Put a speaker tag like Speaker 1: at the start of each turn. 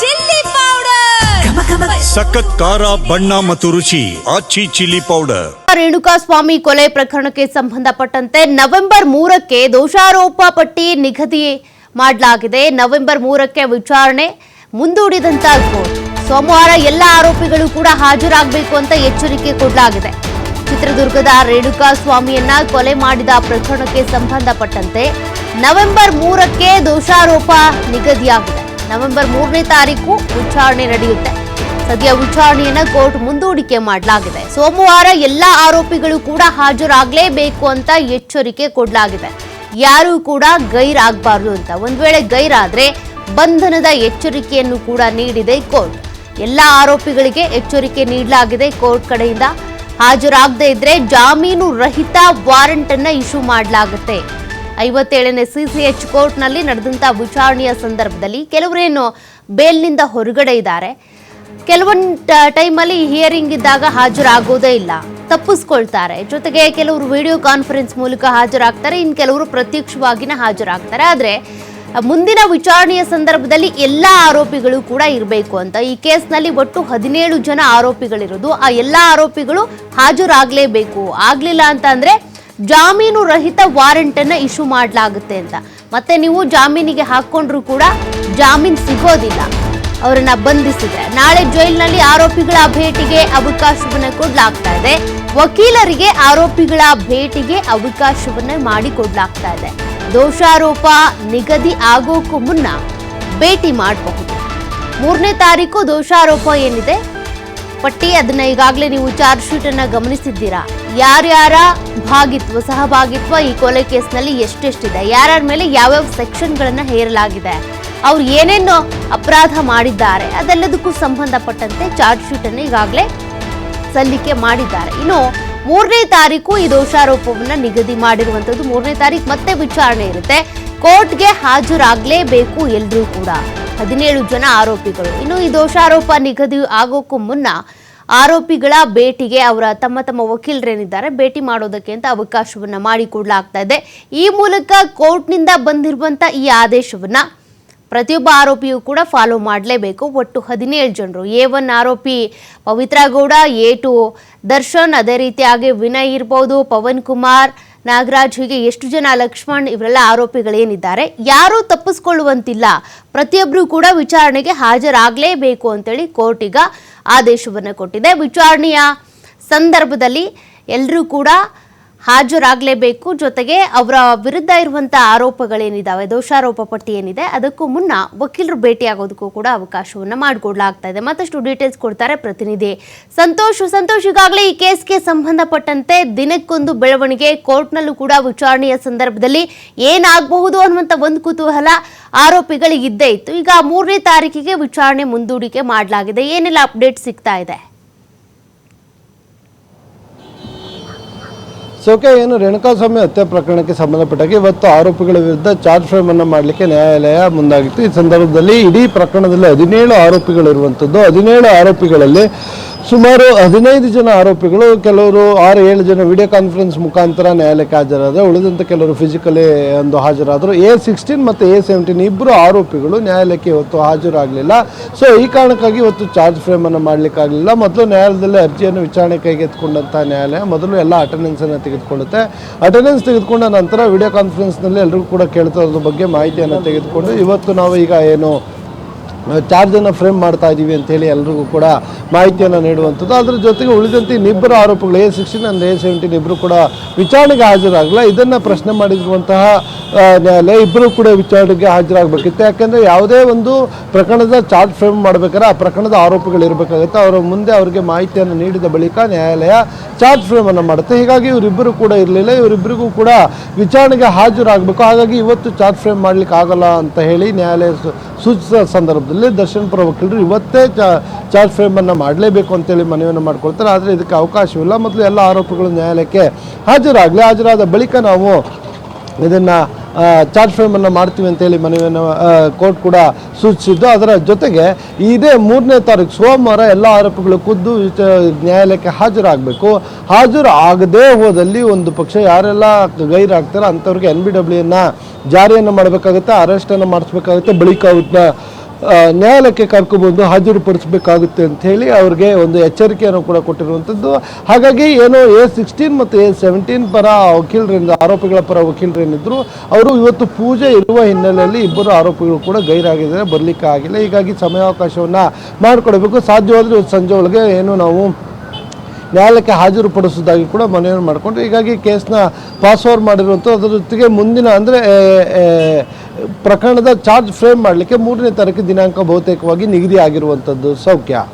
Speaker 1: Chilli powder.
Speaker 2: ಸಖತ್ ಖಾರ ಬಣ್ಣ ಮತ್ತು ರುಚಿ ಆಚಿ ಚಿಲ್ಲಿ ಪೌಡರ್.
Speaker 3: ರೇಣುಕಾಸ್ವಾಮಿ ಕೊಲೆ ಪ್ರಕರಣಕ್ಕೆ ಸಂಬಂಧಪಟ್ಟಂತೆ ನವೆಂಬರ್ ಮೂರಕ್ಕೆ ದೋಷಾರೋಪ ಪಟ್ಟಿ ನಿಗದಿ ಮಾಡಲಾಗಿದೆ. ನವೆಂಬರ್ ಮೂರಕ್ಕೆ ವಿಚಾರಣೆ ಮುಂದೂಡಿದಂತ ಕೋರ್ಟ್ ಸೋಮವಾರ ಎಲ್ಲ ಆರೋಪಿಗಳು ಕೂಡ ಹಾಜರಾಗಬೇಕು ಅಂತ ಎಚ್ಚರಿಕೆ ಕೊಡಲಾಗಿದೆ. ಚಿತ್ರದುರ್ಗದ ರೇಣುಕಾ ಸ್ವಾಮಿಯನ್ನ ಕೊಲೆ ಮಾಡಿದ ಪ್ರಕರಣಕ್ಕೆ ಸಂಬಂಧಪಟ್ಟಂತೆ ನವೆಂಬರ್ ಮೂರಕ್ಕೆ ದೋಷಾರೋಪ ನಿಗದಿಯಾಗಿದೆ. ನವೆಂಬರ್ ಮೂರನೇ ತಾರೀಕು ವಿಚಾರಣೆ ನಡೆಯುತ್ತೆ. ಸದ್ಯ ವಿಚಾರಣೆಯನ್ನು ಕೋರ್ಟ್ ಮುಂದೂಡಿಕೆ ಮಾಡಲಾಗಿದೆ. ಸೋಮವಾರ ಎಲ್ಲ ಆರೋಪಿಗಳು ಕೂಡ ಹಾಜರಾಗಲೇಬೇಕು ಅಂತ ಎಚ್ಚರಿಕೆ ಕೊಡಲಾಗಿದೆ. ಯಾರೂ ಕೂಡ ಗೈರಾಗಬಾರ್ದು ಅಂತ. ಒಂದು ವೇಳೆ ಗೈರಾದರೆ ಬಂಧನದ ಎಚ್ಚರಿಕೆಯನ್ನು ಕೂಡ ನೀಡಿದೆ ಕೋರ್ಟ್. ಎಲ್ಲ ಆರೋಪಿಗಳಿಗೆ ಎಚ್ಚರಿಕೆ ನೀಡಲಾಗಿದೆ ಕೋರ್ಟ್ ಕಡೆಯಿಂದ. ಹಾಜರಾಗದೇ ಇದ್ರೆ ಜಾಮೀನು ರಹಿತ ವಾರೆಂಟ್ ಅನ್ನ ಇಶ್ಯೂ ಮಾಡಲಾಗುತ್ತೆ. ಐವತ್ತೇಳನೇ ಸಿಸಿಎಚ್ ಕೋರ್ಟ್ನಲ್ಲಿ ನಡೆದಂಥ ವಿಚಾರಣೆಯ ಸಂದರ್ಭದಲ್ಲಿ ಕೆಲವರೇನು ಬೇಲ್ನಿಂದ ಹೊರಗಡೆ ಇದ್ದಾರೆ. ಕೆಲವೊಂದು ಟೈಮಲ್ಲಿ ಹಿಯರಿಂಗ್ ಇದ್ದಾಗ ಹಾಜರಾಗೋದೇ ಇಲ್ಲ. ತಪ್ಪಿಸ್ಕೊಳ್ತಾರೆ. ಜೊತೆಗೆ ಕೆಲವರು ವಿಡಿಯೋ ಕಾನ್ಫರೆನ್ಸ್ ಮೂಲಕ ಹಾಜರಾಗ್ತಾರೆ ಇನ್ನು ಕೆಲವರು ಪ್ರತ್ಯಕ್ಷವಾಗಿನ ಹಾಜರಾಗ್ತಾರೆ. ಆದರೆ, ಮುಂದಿನ ವಿಚಾರಣೆಯ ಸಂದರ್ಭದಲ್ಲಿ ಎಲ್ಲ ಆರೋಪಿಗಳು ಕೂಡ ಇರಬೇಕು ಅಂತ. ಈ ಕೇಸ್ನಲ್ಲಿ ಒಟ್ಟು ಹದಿನೇಳು ಜನ ಆರೋಪಿಗಳಿರೋದು. ಆ ಎಲ್ಲ ಆರೋಪಿಗಳು ಹಾಜರಾಗಲೇಬೇಕು. ಆಗಲಿಲ್ಲ ಅಂತ ಅಂದ್ರೆ ಜಾಮೀನು ರಹಿತ ವಾರಂಟ್ ಅನ್ನ ಇಶ್ಯೂ ಮಾಡಲಾಗುತ್ತೆ ಅಂತ. ಮತ್ತೆ ನೀವು ಜಾಮೀನಿಗೆ ಹಾಕೊಂಡ್ರು ಕೂಡ ಜಾಮೀನ್ ಸಿಗೋದಿಲ್ಲ. ಅವರನ್ನ ಬಂಧಿಸಿದ್ರೆ. ನಾಳೆ ಜೈಲಿನಲ್ಲಿ ಆರೋಪಿಗಳ ಭೇಟಿಗೆ ಅವಕಾಶವನ್ನ ಕೊಡಲಾಗ್ತಾ ಇದೆ. ವಕೀಲರಿಗೆ ಆರೋಪಿಗಳ ಭೇಟಿಗೆ ಅವಕಾಶವನ್ನ ಮಾಡಿಕೊಡ್ಲಾಗ್ತಾ ಇದೆ. ದೋಷಾರೋಪ ನಿಗದಿ ಆಗೋಕ್ಕೂ ಮುನ್ನ ಭೇಟಿ ಮಾಡಬಹುದು. ಮೂರನೇ ತಾರೀಕು ದೋಷಾರೋಪ ಏನಿದೆ? ಪಟ್ಟಿ ಅದನ್ನ ಈಗಾಗಲೇ ನೀವು ಚಾರ್ಜ್ ಶೀಟ್ ಅನ್ನ ಗಮನಿಸಿದ್ದೀರಾ? ಯಾರ್ಯಾರ ಭಾಗಿತ್ವ, ಸಹಭಾಗಿತ್ವ ಈ ಕೊಲೆ ಕೇಸ್ನಲ್ಲಿ ಎಷ್ಟೆಷ್ಟಿದೆ? ಯಾರ್ಯಾರ ಮೇಲೆ ಯಾವ್ಯಾವ ಸೆಕ್ಷನ್ಗಳನ್ನ ಹೇರಲಾಗಿದೆ? ಅವ್ರು ಏನೇನು ಅಪರಾಧ ಮಾಡಿದ್ದಾರೆ, ಅದೆಲ್ಲದಕ್ಕೂ ಸಂಬಂಧಪಟ್ಟಂತೆ ಚಾರ್ಜ್ ಶೀಟ್ ಅನ್ನು ಈಗಾಗಲೇ ಸಲ್ಲಿಕೆ ಮಾಡಿದ್ದಾರೆ. ಇನ್ನು ಮೂರನೇ ತಾರೀಕು ಈ ದೋಷಾರೋಪವನ್ನ ನಿಗದಿ ಮಾಡಿರುವಂತದ್ದು ಮೂರನೇ ತಾರೀಕು ಮತ್ತೆ ವಿಚಾರಣೆ ಇರುತ್ತೆ. ಕೋರ್ಟ್ಗೆ ಹಾಜರಾಗಲೇಬೇಕು ಎಲ್ಲರೂ ಕೂಡ. ಹದಿನೇಳು ಜನ ಆರೋಪಿಗಳು. ಇನ್ನು ಈ ದೋಷಾರೋಪ ನಿಗದಿ ಆಗೋಕ್ಕೂ ಮುನ್ನ ಆರೋಪಿಗಳ ಭೇಟಿಗೆ ಅವರ ತಮ್ಮ ತಮ್ಮ ವಕೀಲರೇನಿದ್ದಾರೆ, ಭೇಟಿ ಮಾಡೋದಕ್ಕೆ ಅಂತ ಅವಕಾಶವನ್ನ ಮಾಡಿಕೊಡ್ಲಾಗ್ತಾ ಇದೆ. ಈ ಮೂಲಕ ಕೋರ್ಟ್ನಿಂದ ಬಂದಿರುವಂತ ಈ ಆದೇಶವನ್ನ ಪ್ರತಿಯೊಬ್ಬ ಆರೋಪಿಯೂ ಕೂಡ ಫಾಲೋ ಮಾಡಲೇಬೇಕು. ಒಟ್ಟು ಹದಿನೇಳು ಜನರು, ಎ ಒನ್ ಆರೋಪಿ ಪವಿತ್ರ ಗೌಡ, ಎ ಟು ದರ್ಶನ್, ಅದೇ ರೀತಿಯಾಗಿ ವಿನಯ್ ಇರ್ಬೋದು, ಪವನ್ ಕುಮಾರ್ ನಾಗರಾಜ್ ಹೀಗೆ ಎಷ್ಟು ಜನ ಲಕ್ಷ್ಮಣ್ ಇವರೆಲ್ಲ ಆರೋಪಿಗಳೇನಿದ್ದಾರೆ, ಯಾರೂ ತಪ್ಪಿಸ್ಕೊಳ್ಳುವಂತಿಲ್ಲ. ಪ್ರತಿಯೊಬ್ಬರೂ ಕೂಡ ವಿಚಾರಣೆಗೆ ಹಾಜರಾಗಲೇಬೇಕು ಅಂತೇಳಿ ಕೋರ್ಟ್ ಈಗ ಆದೇಶವನ್ನು ಕೊಟ್ಟಿದೆ. ವಿಚಾರಣೆಯ ಸಂದರ್ಭದಲ್ಲಿ ಎಲ್ಲರೂ ಕೂಡ ಹಾಜರಾಗಲೇಬೇಕು. ಜೊತೆಗೆ ಅವರ ವಿರುದ್ಧ ಇರುವಂಥ ಆರೋಪಗಳೇನಿದ್ದಾವೆ ದೋಷಾರೋಪ ಪಟ್ಟಿ ಏನಿದೆ ಅದಕ್ಕೂ ಮುನ್ನ ವಕೀಲರು ಭೇಟಿಯಾಗೋದಕ್ಕೂ ಕೂಡ ಅವಕಾಶವನ್ನು ಮಾಡಿಕೊಡ್ಲಾಗ್ತಾ ಇದೆ ಮತ್ತಷ್ಟು ಡೀಟೇಲ್ಸ್ ಕೊಡ್ತಾರೆ ಪ್ರತಿನಿಧಿ. ಸಂತೋಷ್ ಸಂತೋಷ್, ಈಗಾಗಲೇ ಈ ಕೇಸ್ಗೆ ಸಂಬಂಧಪಟ್ಟಂತೆ ದಿನಕ್ಕೊಂದು ಬೆಳವಣಿಗೆ ಕೋರ್ಟ್ನಲ್ಲೂ ಕೂಡ ವಿಚಾರಣೆಯ ಸಂದರ್ಭದಲ್ಲಿ ಏನಾಗಬಹುದು ಅನ್ನುವಂಥ ಒಂದು ಕುತೂಹಲ ಆರೋಪಿಗಳಿಗೆ ಇದ್ದೇ ಇತ್ತು. ಈಗ ಮೂರನೇ ತಾರೀಕಿಗೆ ವಿಚಾರಣೆ ಮುಂದೂಡಿಕೆ ಮಾಡಲಾಗಿದೆ. ಏನೆಲ್ಲ ಅಪ್ಡೇಟ್ ಸಿಗ್ತಾ ಇದೆ?
Speaker 4: ಸೋಕೆ ಏನು ರೇಣುಕಾಸ್ವಾಮಿ ಹತ್ಯೆ ಪ್ರಕರಣಕ್ಕೆ ಸಂಬಂಧಪಟ್ಟಾಗಿ ಇವತ್ತು ಆರೋಪಿಗಳ ವಿರುದ್ಧ ಚಾರ್ಜ್ ಫ್ರೇಮ್ ಅನ್ನು ಮಾಡಲಿಕ್ಕೆ ನ್ಯಾಯಾಲಯ ಮುಂದಾಗಿತ್ತು. ಈ ಸಂದರ್ಭದಲ್ಲಿ ಇಡೀ ಪ್ರಕರಣದಲ್ಲಿ ಹದಿನೇಳು ಆರೋಪಿಗಳಿರುವಂಥದ್ದು. ಹದಿನೇಳು ಆರೋಪಿಗಳಲ್ಲಿ ಸುಮಾರು ಹದಿನೈದು ಜನ ಆರೋಪಿಗಳು, ಕೆಲವರು ಆರು ಏಳು ಜನ ವಿಡಿಯೋ ಕಾನ್ಫರೆನ್ಸ್ ಮುಖಾಂತರ ನ್ಯಾಯಾಲಯಕ್ಕೆ ಹಾಜರಾದರೆ, ಉಳಿದಂತೆ ಕೆಲವರು ಫಿಸಿಕಲಿ ಒಂದು ಹಾಜರಾದರು. ಎ ಸಿಕ್ಸ್ಟೀನ್ ಮತ್ತು ಎ ಸೆವೆಂಟೀನ್ ಇಬ್ಬರು ಆರೋಪಿಗಳು ನ್ಯಾಯಾಲಯಕ್ಕೆ ಇವತ್ತು ಹಾಜರಾಗಲಿಲ್ಲ. ಸೊ ಈ ಕಾರಣಕ್ಕಾಗಿ ಇವತ್ತು ಚಾರ್ಜ್ ಫ್ರೇಮನ್ನು ಮಾಡಲಿಕ್ಕಾಗಲಿಲ್ಲ. ಮೊದಲು ನ್ಯಾಯಾಲಯದಲ್ಲಿ ಅರ್ಜಿಯನ್ನು ವಿಚಾರಣೆ ಕೈಗೆತ್ತಿಕೊಂಡಂಥ ನ್ಯಾಯಾಲಯ ಮೊದಲು ಎಲ್ಲ ಅಟೆಂಡೆನ್ಸನ್ನು ತೆಗೆದುಕೊಳ್ಳುತ್ತೆ. ಅಟೆಂಡೆನ್ಸ್ ತೆಗೆದುಕೊಂಡ ನಂತರ ವಿಡಿಯೋ ಕಾನ್ಫರೆನ್ಸ್ನಲ್ಲಿ ಎಲ್ಲರಿಗೂ ಕೂಡ ಕೇಳ್ತಾ ಬಗ್ಗೆ ಮಾಹಿತಿಯನ್ನು ತೆಗೆದುಕೊಂಡು, ಇವತ್ತು ನಾವು ಈಗ ಏನು ಚಾರ್ಜನ್ನು ಫ್ರೇಮ್ ಮಾಡ್ತಾ ಇದ್ದೀವಿ ಅಂತೇಳಿ ಎಲ್ರಿಗೂ ಕೂಡ ಮಾಹಿತಿಯನ್ನು ನೀಡುವಂಥದ್ದು. ಅದರ ಜೊತೆಗೆ ಉಳಿದಂತೆ ಇನ್ನಿಬ್ಬರು ಆರೋಪಗಳು ಎ ಸಿಕ್ಸ್ಟೀನ್ ಅಂದರೆ ಎ ಸೆವೆಂಟೀನ್ ಇಬ್ಬರು ಕೂಡ ವಿಚಾರಣೆಗೆ ಹಾಜರಾಗಲ್ಲ. ಇದನ್ನು ಪ್ರಶ್ನೆ ಮಾಡಿರುವಂತಹ ನ್ಯಾಯಾಲಯ ಇಬ್ಬರು ಕೂಡ ವಿಚಾರಣೆಗೆ ಹಾಜರಾಗಬೇಕಿತ್ತು. ಯಾಕೆಂದರೆ ಯಾವುದೇ ಒಂದು ಪ್ರಕರಣದ ಚಾರ್ಜ್ ಫ್ರೇಮ್ ಮಾಡಬೇಕಾದ್ರೆ ಆ ಪ್ರಕರಣದ ಆರೋಪಗಳಿರಬೇಕಾಗುತ್ತೆ ಅವರ ಮುಂದೆ ಅವರಿಗೆ ಮಾಹಿತಿಯನ್ನು ನೀಡಿದ ಬಳಿಕ ನ್ಯಾಯಾಲಯ ಚಾರ್ಜ್ ಫ್ರೇಮನ್ನು ಮಾಡುತ್ತೆ. ಹೀಗಾಗಿ ಇವರಿಬ್ಬರು ಕೂಡ ಇರಲಿಲ್ಲ. ಇವರಿಬ್ಬರಿಗೂ ಕೂಡ ವಿಚಾರಣೆಗೆ ಹಾಜರಾಗಬೇಕು. ಹಾಗಾಗಿ ಇವತ್ತು ಚಾರ್ಜ್ ಫ್ರೇಮ್ ಮಾಡಲಿಕ್ಕೆ ಆಗಲ್ಲ ಅಂತ ಹೇಳಿ ನ್ಯಾಯಾಲಯ ಸೂಚಿಸಿದ ಸೂಚಿಸಿದ ಸಂದರ್ಭದಲ್ಲಿ ದರ್ಶನ್ ಪರ ಇವತ್ತೇ ಚಾರ್ಜ್ ಫ್ರೇಮನ್ನು ಮಾಡಲೇಬೇಕು ಅಂತೇಳಿ ಮನವಿಯನ್ನು ಮಾಡ್ಕೊಳ್ತಾರೆ. ಆದರೆ ಇದಕ್ಕೆ ಅವಕಾಶವಿಲ್ಲ. ಮೊದಲು ಎಲ್ಲ ಆರೋಪಿಗಳು ನ್ಯಾಯಾಲಯಕ್ಕೆ ಹಾಜರಾಗಲಿ. ಹಾಜರಾದ ಬಳಿಕ ನಾವು ಇದನ್ನು ಚಾರ್ಜ್ ಫ್ರೇಮನ್ನು ಮಾಡ್ತೀವಿ ಅಂತೇಳಿ ಮನವಿಯನ್ನು ಕೋರ್ಟ್ ಕೂಡ ಸೂಚಿಸಿದ್ದು. ಅದರ ಜೊತೆಗೆ ಇದೇ ಮೂರನೇ ತಾರೀಕು ಸೋಮವಾರ ಎಲ್ಲ ಆರೋಪಿಗಳು ಖುದ್ದು ನ್ಯಾಯಾಲಯಕ್ಕೆ ಹಾಜರಾಗಬೇಕು. ಹಾಜರು ಆಗದೇ ಹೋದಲ್ಲಿ ಒಂದು ಪಕ್ಷ ಯಾರೆಲ್ಲ ಗೈರಾಗ್ತಾರೋ ಅಂಥವ್ರಿಗೆ ಎನ್ ಬಿ ಡಬ್ಲ್ಯೂನ ಜಾರಿಯನ್ನು ಮಾಡಬೇಕಾಗುತ್ತೆ, ಅರೆಸ್ಟನ್ನು ಮಾಡಿಸ್ಬೇಕಾಗುತ್ತೆ. ಬಳಿಕ ಅವ್ರನ್ನ ನ್ಯಾಯಾಲಯಕ್ಕೆ ಕರ್ಕೊಬಂದು ಹಾಜರುಪಡಿಸಬೇಕಾಗುತ್ತೆ ಅಂತ ಹೇಳಿ ಅವ್ರಿಗೆ ಒಂದು ಎಚ್ಚರಿಕೆಯನ್ನು ಕೂಡ ಕೊಟ್ಟಿರುವಂಥದ್ದು. ಹಾಗಾಗಿ ಏನು ಎ ಸಿಕ್ಸ್ಟೀನ್ ಮತ್ತು ಎ ಸೆವೆಂಟೀನ್ ಪರ ವಕೀಲರಿಂದ, ಆರೋಪಿಗಳ ಪರ ವಕೀಲರೇನಿದ್ರು, ಅವರು ಇವತ್ತು ಪೂಜೆ ಇರುವ ಹಿನ್ನೆಲೆಯಲ್ಲಿ ಇಬ್ಬರು ಆರೋಪಿಗಳು ಕೂಡ ಗೈರಾಗಿದ್ದಾರೆ, ಬರಲಿಕ್ಕೆ ಆಗಿಲ್ಲ. ಹೀಗಾಗಿ ಸಮಯಾವಕಾಶವನ್ನು ಮಾಡಿಕೊಡಬೇಕು. ಸಾಧ್ಯವಾದರೆ ಇವತ್ತು ಸಂಜೆ ಒಳಗೆ ಏನು ನಾವು ನ್ಯಾಯಾಲಯಕ್ಕೆ ಹಾಜರುಪಡಿಸೋದಾಗಿ ಕೂಡ ಮನವಿಯನ್ನು ಮಾಡಿಕೊಂಡು ಹೀಗಾಗಿ ಕೇಸ್ನ ಪಾಸ್ ಓವರ್ ಮಾಡಿರುವಂಥ ಅದರ ಜೊತೆಗೆ ಮುಂದಿನ ಅಂದರೆ ಪ್ರಕರಣದ ಚಾರ್ಜ್ ಫ್ರೇಮ್ ಮಾಡಲಿಕ್ಕೆ ಮೂರನೇ ತಾರೀಕು ದಿನಾಂಕ ಬಹುತೇಕವಾಗಿ ನಿಗದಿ ಆಗಿರುವಂಥದ್ದು ಸೌಖ್ಯ.